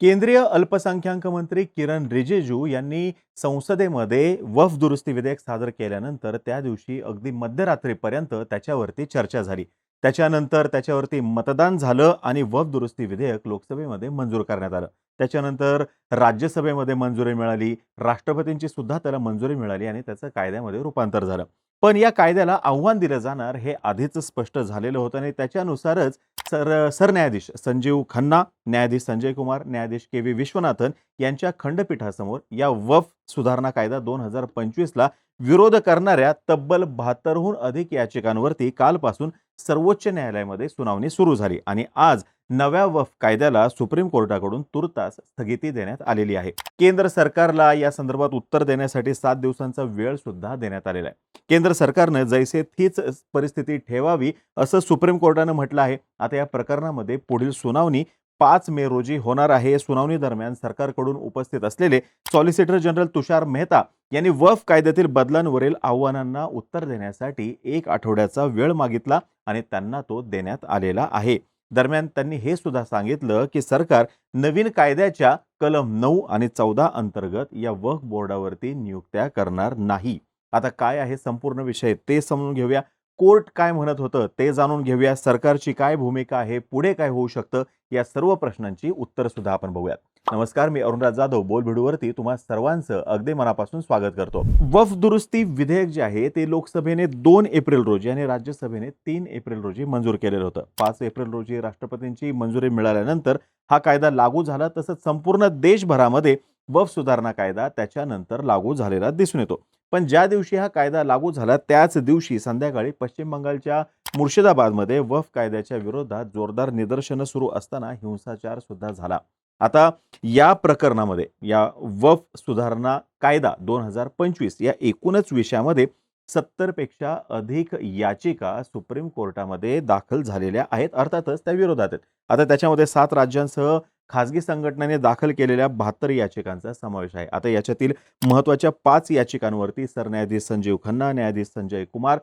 केंद्रीय अल्पसंख्याक मंत्री किरण रिजिजू यांनी संसदेमध्ये वफ दुरुस्ती विधेयक सादर केल्यानंतर त्या दिवशी अगदी मध्यरात्रीपर्यंत त्याच्यावरती चर्चा झाली. त्याच्यानंतर त्याच्यावरती मतदान झालं आणि वफ दुरुस्ती विधेयक लोकसभेमध्ये मंजूर करण्यात आलं. त्याच्यानंतर राज्यसभेमध्ये मंजुरी मिळाली राष्ट्रपतींची सुद्धा त्याला मंजुरी मिळाली आणि त्याचं कायद्यामध्ये रूपांतर झालं. पण या कायद्याला आव्हान दिलं जाणार हे आधीच स्पष्ट झालेलं होतं आणि त्याच्यानुसारच सर सरन्यायाधीश संजीव खन्ना न्यायाधीश संजय कुमार न्यायाधीश के व्ही विश्वनाथन यांच्या खंडपीठासमोर या वफ सुधारणा कायदा दोन हजार पंचवीसला विरोध करणाऱ्या तब्बल बहात्तरहून अधिक याचिकांवरती कालपासून सर्वोच्च न्यायालयामध्ये सुनावणी सुरू झाली आणि आज नव्या वफ कायद्याला सुप्रीम कोर्टाकडून तुर्तास स्थगिती देण्यात आलेली आहे. केंद्र सरकारला या संदर्भात उत्तर देण्यासाठी सात दिवसांचा वेळ सुद्धा देण्यात आलेला आहे. केंद्र सरकारनं जैसे तीच परिस्थिती ठेवावी असं सुप्रीम कोर्टानं म्हटलं आहे. आता या प्रकरणामध्ये पुढील सुनावणी पाच मे रोजी होणार आहे. सुनावणी दरम्यान सरकारकडून उपस्थित असलेले सॉलिसिटर जनरल तुषार मेहता यांनी वफ कायद्यातील बदलांवरील आव्हानांना उत्तर देण्यासाठी एक आठवड्याचा वेळ मागितला आणि त्यांना तो देण्यात आलेला आहे. दरम्यान त्यांनी हे सुद्धा सांगितलं की सरकार नवीन कायद्याच्या कलम नऊ आणि चौदा अंतर्गत या वक्फ बोर्डावरती नियुक्त्या करणार नाही. आता काय आहे संपूर्ण विषय ते समजून घेऊया. कोर्ट काय म्हणत होतं ते जाणून घेऊया. सरकारची काय भूमिका आहे पुढे काय होऊ शकतं या सर्व प्रश्नांची उत्तर सुद्धा आपण बघूयात. नमस्कार मी अरुणराज जाधव. बोलभिडूवरती तुम्हा सर्वांचं अगदी मनापासून स्वागत करतो. वफ दुरुस्ती विधेयक जे आहे ते लोकसभेने दोन एप्रिल रोजी आणि राज्यसभेने तीन एप्रिल रोजी मंजूर केलेलं होतं. पाच एप्रिल रोजी राष्ट्रपतींची मंजुरी मिळाल्यानंतर हा कायदा लागू झाला तसंच संपूर्ण देशभरामध्ये वफ सुधारणा कायदा त्याच्यानंतर लागू झालेला दिसून येतो. पण ज्या दिवशी हा कायदा लागू झाला त्याच दिवशी संध्याकाळी पश्चिम बंगालच्या मुर्शिदाबादमध्ये वफ कायद्याच्या विरोधात जोरदार निदर्शनं सुरू असताना हिंसाचार सुद्धा झाला. आता या प्रकरणामध्ये या वफ सुधारणा कायदा दोन हजार पंचवीस या एकूणच विषयामध्ये सत्तरपेक्षा अधिक याचिका सुप्रीम कोर्टामध्ये दाखल झालेल्या आहेत. अर्थातच त्या विरोधात आहेत. आता त्याच्यामध्ये सात राज्यांसह खासगी संघटनेने दाखल केलेल्या बहात्तर याचिकांचा समावेश आहे. आता याच्यातील महत्त्वाच्या पाच याचिकांवरती सरन्यायाधीश संजीव खन्ना न्यायाधीश संजय कुमार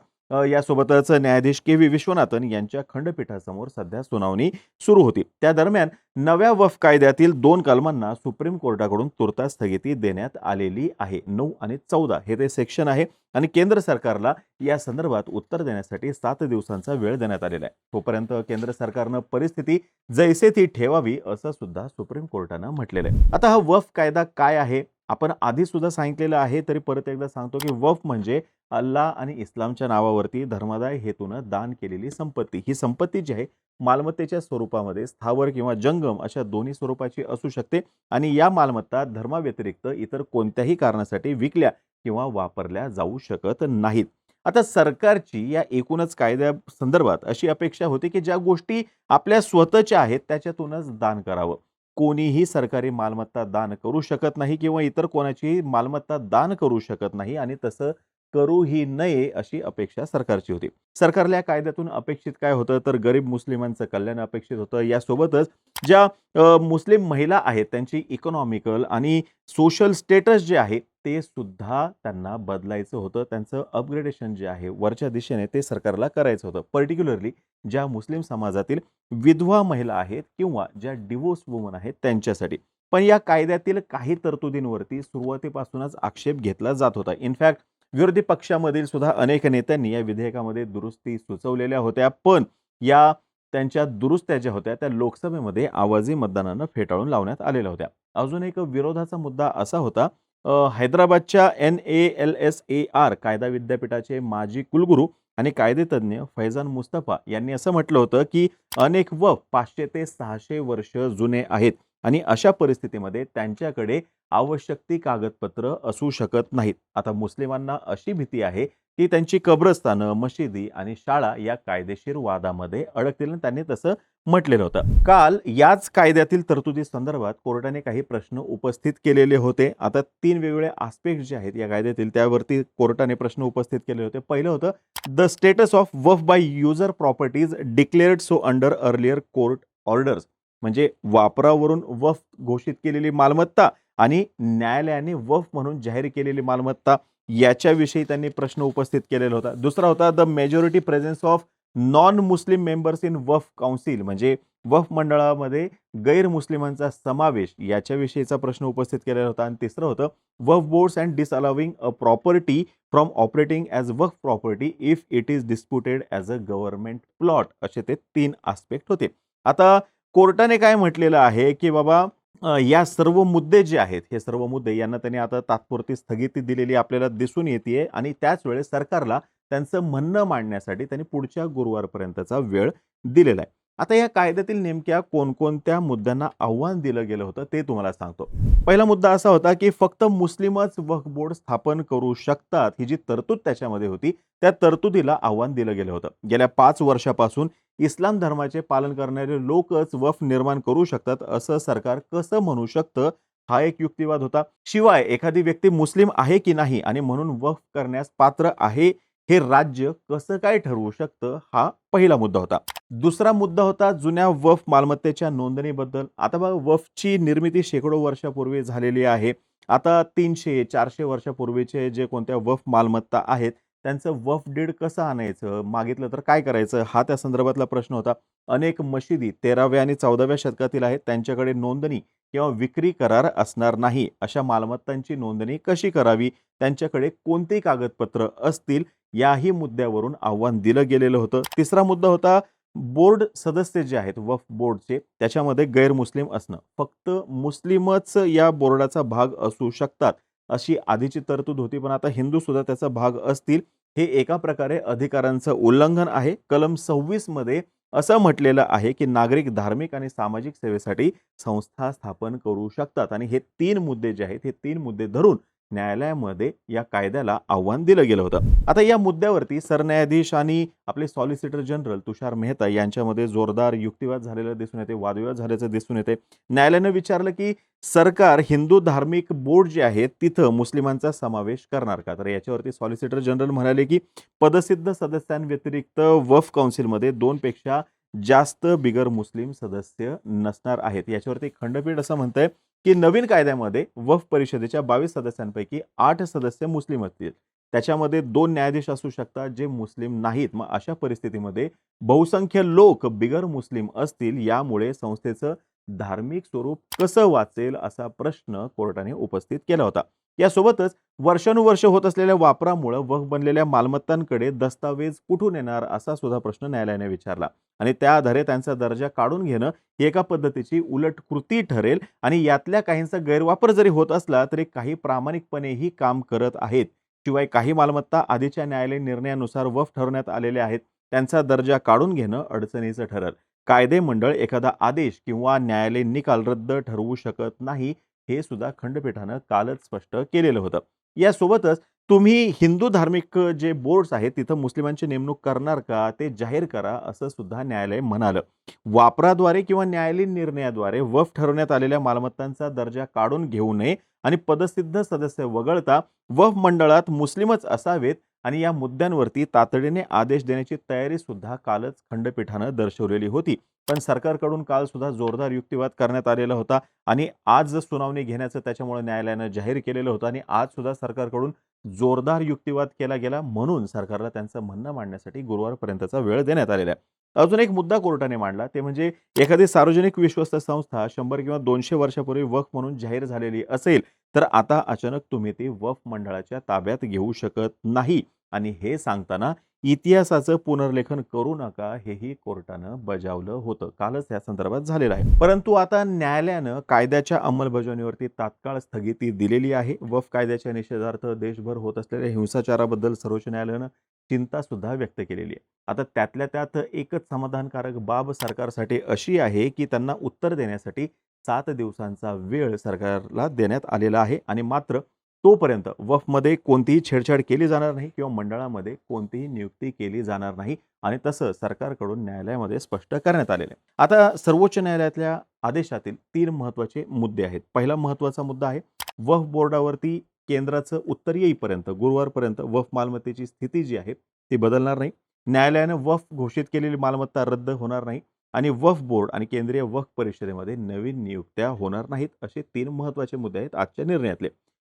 यासोबतच न्यायाधीश के व्ही विश्वनाथन यांच्या खंडपीठासमोर सध्या सुनावणी सुरू होती. त्या दरम्यान नव्या वफ कायद्यातील दोन कलमांना सुप्रीम कोर्टाकडून तुर्तास स्थगिती देण्यात आलेली आहे. नऊ आणि चौदा हे ते सेक्शन आहे आणि केंद्र सरकारला या संदर्भात उत्तर देण्यासाठी सात दिवसांचा वेळ देण्यात आलेला आहे. तोपर्यंत केंद्र सरकारनं परिस्थिती जैसे ती ठेवावी असं सुद्धा सुप्रीम कोर्टानं म्हटलेलं आहे. आता हा वफ कायदा काय आहे? आपण आधी सुद्धा सांगितलेलं आहे तरी परत एकदा सांगतो की वफ म्हणजे अल्लाह आणि इस्लामच्या नावावरती धर्मादाय हेतूनं दान केलेली संपत्ती. ही संपत्ती जी आहे मालमत्तेच्या स्वरूपामध्ये स्थावर किंवा जंग जंगम अशा दोन्ही स्वरूपाची असू शकते आणि या मालमत्ता धर्माव्यतिरिक्त इतर कोणत्याही कारणासाठी विकल्या किंवा वापरल्या जाऊ शकत नाहीत. आता सरकारची या एकूणच कायद्या संदर्भात अशी अपेक्षा होती की ज्या गोष्टी आपल्या स्वतःच्या आहेत त्याच्यातूनच दान करावं. कोणीही सरकारी मालमत्ता दान करू शकत नाही किंवा इतर कोणाचीही मालमत्ता दान करू शकत नाही आणि तसं करूही नये अशी अपेक्षा सरकारची होती. सरकारला या कायद्यातून अपेक्षित काय होतं? तर गरीब मुस्लिमांचं कल्याण अपेक्षित होतं. यासोबतच ज्या मुस्लिम महिला आहेत त्यांची इकॉनॉमिकल आणि सोशल स्टेटस जे आहे ते सुद्धा त्यांना बदलायचं होतं. त्यांचं अपग्रेडेशन जे आहे वरच्या दिशेने ते सरकारला करायचं होतं. पर्टिक्युलरली ज्या मुस्लिम समाजातील विधवा महिला आहेत किंवा ज्या डिवोर्स वुमन आहेत त्यांच्यासाठी. पण या कायद्यातील काही तरतुदींवरती सुरुवातीपासूनच आक्षेप घेतला जात होता. इनफॅक्ट विरोधी पक्षामधील सुद्धा अनेक नेत्यांनी या विधेयकामध्ये दुरुस्ती सुचवलेल्या होत्या. पण या त्यांच्या दुरुस्त्या ज्या होत्या त्या लोकसभेमध्ये आवाजी मतदानानं फेटाळून लावण्यात आलेल्या होत्या. अजून एक विरोधाचा मुद्दा असा होता हैदराबादच्या N A L S A R कायदा विद्यापीठाचे माजी कुलगुरू आणि कायदेतज्ञ फैजान मुस्तफा यांनी असं म्हटलं होतं की अनेक व पाचशे ते सहाशे वर्ष जुने आहेत. आणि अशा परिस्थितीमध्ये त्यांच्याकडे आवश्यक ती कागदपत्र असू शकत नाहीत. आता मुस्लिमांना अशी भीती आहे की त्यांची कब्रस्तानं मशिदी आणि शाळा या कायदेशीर वादामध्ये अडकतील आणि त्यांनी तसं म्हटलेलं होतं. काल याच कायद्यातील तरतुदी संदर्भात कोर्टाने काही प्रश्न उपस्थित केलेले होते. आता तीन वेगवेगळे आस्पेक्ट जे आहेत या कायद्यातील त्यावरती कोर्टाने प्रश्न उपस्थित केले होते. पहिलं होतं the status of waqf by user properties declared so under earlier court orders म्हणजे वापरावरून वफ घोषित केलेली मालमत्ता आणि न्यायालयाने वफ म्हणून जाहीर केलेली मालमत्ता याच्याविषयी त्यांनी प्रश्न उपस्थित केलेला होता. दुसरा होता the majority presence of non Muslim members in waqf council म्हणजे वफ मंडळामध्ये गैरमुस्लिमांचा समावेश याच्याविषयीचा प्रश्न उपस्थित केलेला होता. आणि तिसरं होतं waqf boards and disallowing a property from operating as waqf property if it is disputed as a government plot असे ते तीन आस्पेक्ट होते. आता कोर्टाने काय म्हटलेलं आहे की बाबा या सर्व मुद्दे जे आहेत हे सर्व मुद्दे यांना त्यांनी आता तात्पुरती स्थगिती दिलेली आपल्याला दिसून येते आणि त्याच वेळेस सरकारला त्यांचं म्हणणं मांडण्यासाठी त्यांनी पुढच्या गुरुवारपर्यंतचा वेळ दिलेला आहे. आता या कायद्यातील नेमक्या कोणकोणत्या मुद्द्यांना आव्हान दिलं गेलं होतं ते तुम्हाला सांगतो. पहिला मुद्दा असा होता की फक्त मुस्लिमच वक्फ बोर्ड स्थापन करू शकतात ही जी तरतूद त्याच्यामध्ये होती त्या तरतुदीला आव्हान दिलं गेलं होतं. गेल्या पाच वर्षापासून इस्लाम धर्माचे पालन करणारे लोकच वफ निर्माण करू शकतात असं सरकार कसं म्हणू शकतं हा एक युक्तिवाद होता. शिवाय एखादी व्यक्ती मुस्लिम आहे की नाही आणि म्हणून वफ करण्यास पात्र आहे हे राज्य कसं काय ठरवू शकतं हा पहिला मुद्दा होता. दुसरा मुद्दा होता जुन्या वफ मालमत्तेच्या नोंदणीबद्दल. आता बघा वफची निर्मिती शेकडो वर्षापूर्वी झालेली आहे. आता तीनशे चारशे वर्षापूर्वीचे जे कोणत्या वफ मालमत्ता आहेत त्यांचं वफ डीड कसं आणायचं मागितलं तर काय करायचं हा त्या संदर्भातला प्रश्न होता. अनेक मशिदी तेराव्या आणि चौदाव्या शतकातील आहेत त्यांच्याकडे नोंदणी किंवा विक्री करार असणार नाही. अशा मालमत्तांची नोंदणी कशी करावी त्यांच्याकडे कोणती कागदपत्र असतील याही मुद्द्यावरून आव्हान दिलं गेलेलं होतं. तिसरा मुद्दा होता बोर्ड सदस्य जे आहेत वफ बोर्डचे त्याच्यामध्ये गैरमुस्लिम असणं. फक्त मुस्लिमच या बोर्डाचा भाग असू शकतात अशी आधीची तरतूद होती पण आता हिंदू सुद्धा त्याचा भाग असतील हे एका प्रकारे अधिकारांचं उल्लंघन आहे. कलम सव्वीसमध्ये असं म्हटलेलं आहे की नागरिक धार्मिक आणि सामाजिक सेवेसाठी संस्था स्थापन करू शकतात. आणि हे तीन मुद्दे जे आहेत हे तीन मुद्दे धरून न्यायालयामध्ये या कायद्याला आव्हान दिलं गेलं होतं. आता या मुद्द्यावरती सरन्यायाधीश आणि आपले सॉलिसिटर जनरल तुषार मेहता यांच्यामध्ये जोरदार युक्तिवाद झालेला दिसून येते वादविवाद झाल्याचं दिसून येते. न्यायालयानं विचारलं की सरकार हिंदू धार्मिक बोर्ड जे आहे तिथं मुस्लिमांचा समावेश करणार का? तर याच्यावरती सॉलिसिटर जनरल म्हणाले की पदसिद्ध सदस्यांव्यतिरिक्त वफ काउन्सिलमध्ये दोनपेक्षा जास्त बिगर मुस्लिम सदस्य नसणार आहेत. याच्यावरती खंडपीठ असं म्हणतंय की नवीन कायद्यामध्ये वफ परिषदेच्या बावीस सदस्यांपैकी आठ सदस्य मुस्लिम असतील. त्याच्यामध्ये दोन न्यायाधीश असू शकतात जे मुस्लिम नाहीत. मग अशा परिस्थितीमध्ये बहुसंख्य लोक बिगर मुस्लिम असतील यामुळे संस्थेचं धार्मिक स्वरूप कसं वाचेल असा प्रश्न कोर्टाने उपस्थित केला होता. यासोबतच वर्षानुवर्ष होत असलेल्या वापरामुळे वक बनलेल्या मालमत्तांकडे दस्तावेज कुठून येणार असा सुद्धा प्रश्न न्यायालयाने विचारला. आणि त्या आधारे त्यांचा दर्जा काढून घेणं ही एका पद्धतीची उलट कृती ठरेल आणि यातल्या काहींचा गैरवापर जरी होत असला तरी काही प्रामाणिकपणेही काम करत आहेत. शिवाय काही मालमत्ता आधीच्या न्यायालयीन निर्णयानुसार वफ ठरवण्यात आलेल्या आहेत. त्यांचा दर्जा काढून घेणं अडचणीचं ठरल. कायदे मंडळ एखादा आदेश किंवा न्यायालयीन निकाल रद्द ठरवू शकत नाही हे सुद्धा खंडपीठानं कालच स्पष्ट केलेलं होतं. यासोबतच तुम्ही हिंदू धार्मिक जे बोर्ड्स आहेत तिथं मुस्लिमांची नेमणूक करणार का? ते जाहीर करा असं सुद्धा न्यायालय म्हणालं. वापराद्वारे किंवा न्यायालयीन निर्णयाद्वारे वफ ठरवण्यात आलेल्या मालमत्तांचा दर्जा काढून घेऊ नये आणि पदसिद्ध सदस्य वगळता वफ मंडळात मुस्लिमच असावेत आणि या मुद्द्यांवरती तातडीने आदेश देण्याची तयारी सुद्धा कालच खंडपीठानं दर्शवलेली होती. पण सरकारकडून काल सुद्धा जोरदार युक्तिवाद करण्यात आलेला होता आणि आज सुनावणी घेण्याचं त्याच्यामुळे न्यायालयानं जाहीर केलेलं होतं आणि आज सुद्धा सरकारकडून जोरदार युक्तिवाद केला गेला म्हणून सरकारला त्यांचं म्हणणं मांडण्यासाठी गुरुवारपर्यंतचा वेळ देण्यात आलेला आहे. अजून एक मुद्दा कोर्टाने मांडला. ते म्हणजे एखादी सार्वजनिक विश्वस्त संस्था शंभर किंवा दोनशे वर्षापूर्वी वफ म्हणून जाहीर झालेली असेल तर आता अचानक तुम्ही ती वफ मंडळाच्या ताब्यात घेऊ शकत नाही. आणि हे सांगताना इतिहासाचं पुनर्लेखन करू नका हेही कोर्टानं बजावलं होतं. कालच या संदर्भात झालेलं आहे. परंतु आता न्यायालयानं कायद्याच्या अंमलबजावणीवरती तात्काळ स्थगिती दिलेली आहे. वफ कायद्याच्या निषेधार्थ देशभर होत असलेल्या हिंसाचाराबद्दल सर्वोच्च न्यायालयानं चिंतासुद्धा व्यक्त केलेली आहे. आता त्यातल्या त्यात एकच समाधानकारक बाब सरकारसाठी अशी आहे की त्यांना उत्तर देण्यासाठी सात दिवसांचा वेळ सरकारला देण्यात आलेला आहे आणि मात्र तोपर्यंत वफमध्ये कोणतीही छेडछाड केली जाणार नाही किंवा मंडळामध्ये कोणतीही नियुक्ती केली जाणार नाही आणि तसं सरकारकडून न्यायालयामध्ये स्पष्ट करण्यात आलेलं आहे. आता सर्वोच्च न्यायालयातल्या आदेशातील तीन महत्त्वाचे मुद्दे आहेत. पहिला महत्त्वाचा मुद्दा आहे वफ बोर्डावरती केंद्राचं उत्तर येईपर्यंत गुरुवारपर्यंत वफ मालमत्तेची स्थिती जी आहे ती बदलणार नाही. न्यायालयानं वफ घोषित केलेली मालमत्ता रद्द होणार नाही आणि वफ बोर्ड आणि केंद्रीय वफ परिषदेमध्ये नवीन नियुक्त्या होणार नाहीत असे तीन महत्त्वाचे मुद्दे आहेत आजच्या निर्णयातले.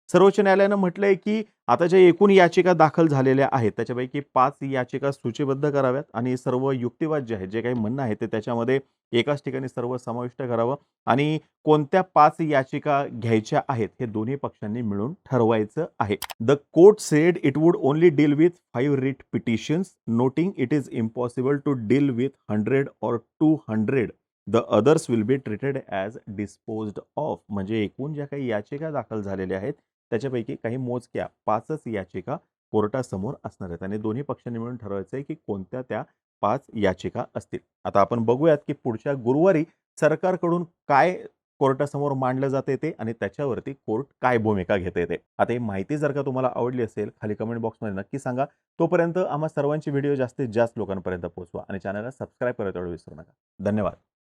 सर्वोच्च न्यायालयानं म्हटलंय की आता ज्या एकूण याचिका दाखल झालेल्या आहेत त्याच्यापैकी पाच याचिका सूचीबद्ध कराव्यात आणि सर्व युक्तिवाद जे आहेत जे काही म्हणणं आहे ते त्याच्यामध्ये एकाच ठिकाणी सर्व समाविष्ट करावं आणि कोणत्या पाच याचिका घ्यायच्या आहेत हे दोन्ही पक्षांनी मिळून ठरवायचं आहे. The court said it would only deal with five writ petitions noting it is impossible to deal with hundred or two hundred the others will be treated as disposed of म्हणजे एकूण ज्या काही याचिका दाखल झालेल्या आहेत त्याच्यापैकी काही मोजक्या पाचच याचिका कोर्टासमोर असणार आहेत. आणि दोन्ही पक्षांनी मिळून ठरवायचं आहे की कोणत्या त्या पाच याचिका असतील. आता आपण बघूयात की पुढच्या गुरुवारी सरकारकडून काय कोर्टासमोर मांडलं जाते ते आणि त्याच्यावरती कोर्ट काय भूमिका घेते ते. आता ही माहिती जर का तुम्हाला आवडली असेल खाली कमेंट बॉक्समध्ये नक्की सांगा. तोपर्यंत आम्हा सर्वांची व्हिडिओ जास्तीत जास्त लोकांपर्यंत पोहोचवा आणि चॅनलला सबस्क्राईब करत विसरू नका. धन्यवाद.